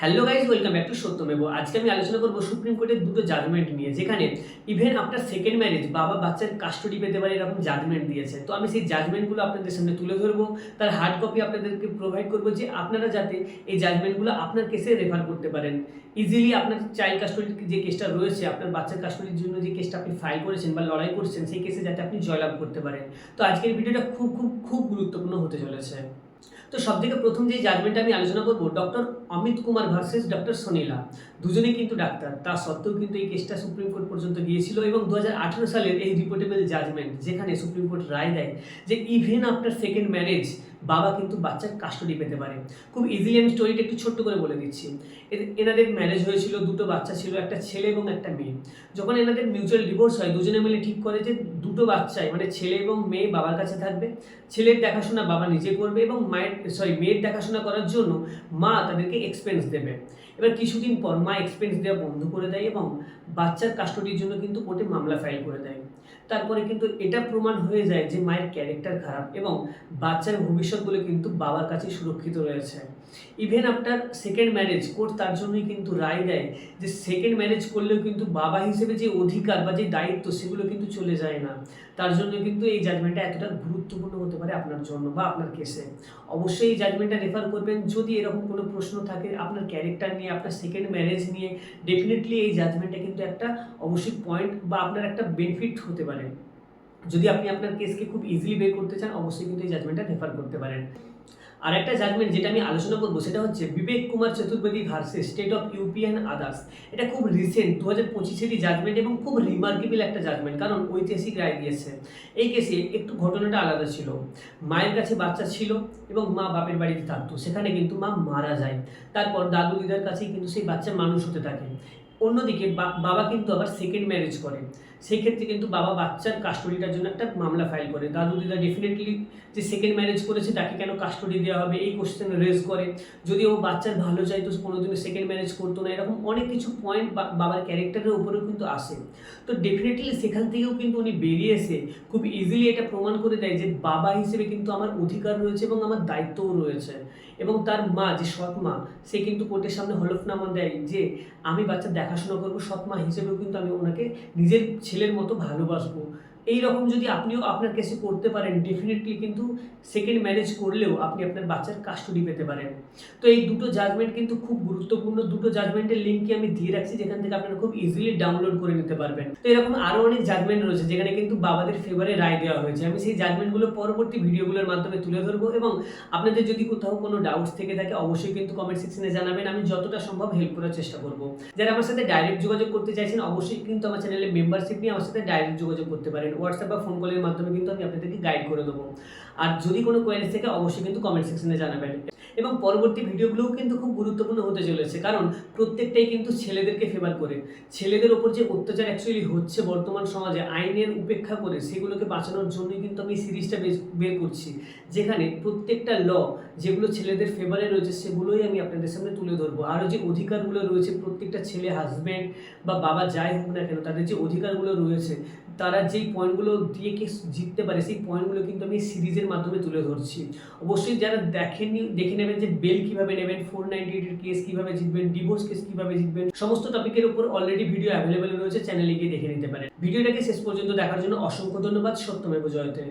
Hello guys welcome back to Satyamev আজকে আমি আলোচনা করব সুপ্রিম কোর্টের দুটো জাজমেন্ট নিয়ে, যেখানে ইভেন আপনার সেকেন্ড ম্যারেজ বাবা বাচ্চার কাস্টডি পেতে পারে এরকম জাজমেন্ট দিয়েছে। তো আমি সেই জাজমেন্টগুলো আপনাদের সামনে তুলে ধরবো, তার হার্ড কপি আপনাদেরকে প্রোভাইড করব যে আপনারা যাতে এই জাজমেন্টগুলো আপনার কেসে রেফার করতে পারেন। ইজিলি আপনার চাইল্ড কাস্টডির যে কেসটা রয়েছে, আপনার বাচ্চার কাস্টডির জন্য যে কেসটা আপনি ফাইল করেছেন বা লড়াই করছেন, সেই কেসে যাতে আপনি জয়লাভ করতে পারেন। তো আজকের ভিডিওটা খুব খুব খুব গুরুত্বপূর্ণ হতে চলেছে। তো সব থেকে প্রথম যে জাজমেন্টটা আমি আলোচনা করব doctor Amit Kumar versus doctor Sonila. দুজনেই কিন্তু ডাক্তার। তা সত্ত্বেও কিন্তু এই কেসটা সুপ্রিম কোর্ট পর্যন্ত গিয়েছিল এবং দু হাজার আঠারো সালের এই রিপোর্টেবল জাজমেন্ট যেখানে সুপ্রিম কোর্ট রায় দেয় যে ইভেন আফটার সেকেন্ড ম্যারেজ বাবা কিন্তু বাচ্চার কাস্টডি পেতে পারে। খুব ইজিলি আমি স্টোরিটা একটু ছোট্ট করে বলে দিচ্ছি। এনাদের ম্যারেজ হয়েছিল, দুটো বাচ্চা ছিল, একটা ছেলে এবং একটা মেয়ে। যখন এনাদের মিউচুয়াল ডিভোর্স হয়, দুজনে মিলে ঠিক করে যে দুটো বাচ্চাই মানে ছেলে এবং মেয়ে বাবার কাছে থাকবে। ছেলের দেখাশোনা বাবা নিজে করবে এবং মায়ের সরি মেয়ের দেখাশোনা করার জন্য মা তাদেরকে এক্সপেন্স দেবে। এবার কিছুদিন পর মা এক্সপেন্স দেওয়া বন্ধ করে দেয় এবং বাচ্চার কাস্টডির জন্য কিন্তু কোর্টে মামলা ফাইল করে দেয়। তারপরে কিন্তু এটা প্রমাণ হয়ে যায় যে মায়ের ক্যারেক্টার খারাপ এবং বাচ্চার ভবিষ্যৎগুলো কিন্তু বাবার কাছে সুরক্ষিত রয়েছে। Even after second marriage court তার জন্যই কিন্তু রায় দেয় যে সেকেন্ড ম্যারেজ করলেও কিন্তু বাবা হিসেবে যে অধিকার বা যে দায়িত্ব সেগুলো কিন্তু চলে যায় না। তার জন্য কিন্তু এই জাজমেন্টটা এতটা গুরুত্বপূর্ণ হতে পারে আপনার জন্য বা আপনার কেসে অবশ্যই এই জাজমেন্টটা রেফার করবেন। যদি এরকম কোনো প্রশ্ন থাকে আপনার ক্যারেক্টার নিয়ে, আপনার সেকেন্ড ম্যারেজ নিয়ে ডেফিনেটলি এই জাজমেন্টটা কিন্তু একটা অবশ্যই পয়েন্ট বা আপনার একটা বেনিফিট হতে পারে। যদি আপনি আপনার কেসকে খুব ইজিলি বের করতে চান, অবশ্যই কিন্তু এই জাজমেন্টটা রেফার করতে পারেন। আর একটা জাজমেন্ট যেটা আমি আলোচনা করব, সেটা হচ্ছে Vivek Kumar Chaturvedi versus state of UP and others এটা খুব রিসেন্ট দু হাজার পঁচিশেরই জাজমেন্ট এবং খুব রিমার্কেবল একটা জাজমেন্ট কারণ ঐতিহাসিক রায় দিয়েছে। এই কেসে একটু ঘটনাটা আলাদা ছিল। মায়ের কাছে বাচ্চা ছিল এবং মা বাপের বাড়িতে থাকতো, সেখানে কিন্তু মা মারা যায়। তারপর দাদু দিদার কাছেই কিন্তু সেই বাচ্চা মানুষ হতে থাকে। অন্যদিকে বাবা কিন্তু আবার সেকেন্ড ম্যারেজ করে। সেই ক্ষেত্রে কিন্তু বাবা বাচ্চার কাস্টডিটার জন্য একটা মামলা ফাইল করে। দাদু দিদা ডেফিনেটলি যে সেকেন্ড ম্যারেজ করেছে, তাকে কেন কাস্টডি দেওয়া হবে? এই কোশ্চেন রেজ করে। যদি ও বাচ্চার ভালো চাইতো কোনোদিনও সেকেন্ড ম্যারেজ করতো না। এরকম অনেক কিছু পয়েন্ট বাবার ক্যারেক্টারের উপরেও কিন্তু আসে। তো ডেফিনেটলি সেখান থেকেও কিন্তু উনি বেরিয়ে এসে খুব ইজিলি এটা প্রমাণ করে দেয় যে বাবা হিসেবে কিন্তু আমার অধিকার রয়েছে এবং আমার দায়িত্বও রয়েছে। এবং তার মা, যে সৎ মা, সে কিন্তু কোর্টের সামনে হলফনামা দেয় যে, আমি বাচ্চার দেখাশোনা করব সৎ মা হিসেবেও কিন্তু আমি ওনাকে নিজের ছেলের মতো ভালোবাসবো। এই রকম যদি আপনিও আপনার কেসে করতে পারেন ডেফিনেটলি কিন্তু সেকেন্ড ম্যারেজ করলেও আপনি আপনার বাচ্চার কাস্টডি পেতে পারেন। তো এই দুটো জাজমেন্ট কিন্তু খুব গুরুত্বপূর্ণ। দুটো জাজমেন্টের লিঙ্কই আমি দিয়ে রাখছি, যেখান থেকে আপনারা খুব ইজিলি ডাউনলোড করে নিতে পারবেন। তো এরকম আরও অনেক জাজমেন্ট রয়েছে, যেখানে কিন্তু বাবাদের ফেভারে রায় দেওয়া হয়েছে। আমি সেই জাজমেন্টগুলো পরবর্তী ভিডিওগুলোর মাধ্যমে তুলে ধরবো এবং আপনাদের যদি কোথাও কোনো ডাউটস থেকে থাকে, অবশ্যই কিন্তু কমেন্ট সেকশনে জানাবেন। আমি যতটা সম্ভব হেল্প করার চেষ্টা করব। যারা আমার সাথে ডাইরেক্ট যোগাযোগ করতে চাইছেন, অবশ্যই কিন্তু আমার চ্যানেলে মেম্বারশিপ নিয়ে আমার সাথে ডাইরেক্ট যোগাযোগ করতে পারেন। হোয়াটসঅ্যাপ বা ফোন কলের মাধ্যমে কিন্তু আমি আপনাদেরকে গাইড করে দেবো। আর যদি কোনো কোয়ারিজ থেকে, অবশ্যই কিন্তু কমেন্ট সেকশনে জানাবেন। এবং পরবর্তী ভিডিওগুলোও কিন্তু খুব গুরুত্বপূর্ণ হতে চলেছে, কারণ প্রত্যেকটাই কিন্তু ছেলেদেরকে ফেভার করে। ছেলেদের ওপর যে অত্যাচার অ্যাকচুয়ালি হচ্ছে বর্তমান সমাজে, আইনের উপেক্ষা করে সেগুলোকে বাঁচানোর জন্যই কিন্তু আমি সিরিজটা বের করছি। যেখানে প্রত্যেকটা ল যেগুলো ছেলেদের ফেভারে রয়েছে, সেগুলোই আমি আপনাদের সামনে তুলে ধরবো। আরও যে অধিকারগুলো রয়েছে, প্রত্যেকটা ছেলে হাজব্যান্ড বা বাবা যাই হোক না কেন, তাদের যে অধিকারগুলো রয়েছে, তারা যেই পয়েন্টগুলো দিয়ে কি জিততে পারে, সেই পয়েন্টগুলো কিন্তু আমি সিরিজের মাধ্যমে তুলে ধরছি। অবশ্যই যারা দেখেননি, দেখে নেবেন যে বেল কীভাবে নেবেন ফোর নাইনটি এইটের কেস কীভাবে জিতবেন ডিভোর্স কেস কীভাবে জিতবেন, সমস্ত টপিকের উপর অলরেডি ভিডিও অ্যাভেলেবেল রয়েছে চ্যানেলে গিয়ে দেখে নিতে পারেন। ভিডিওটাকে শেষ পর্যন্ত দেখার জন্য অসংখ্য ধন্যবাদ, সত্যমেব জয়তে।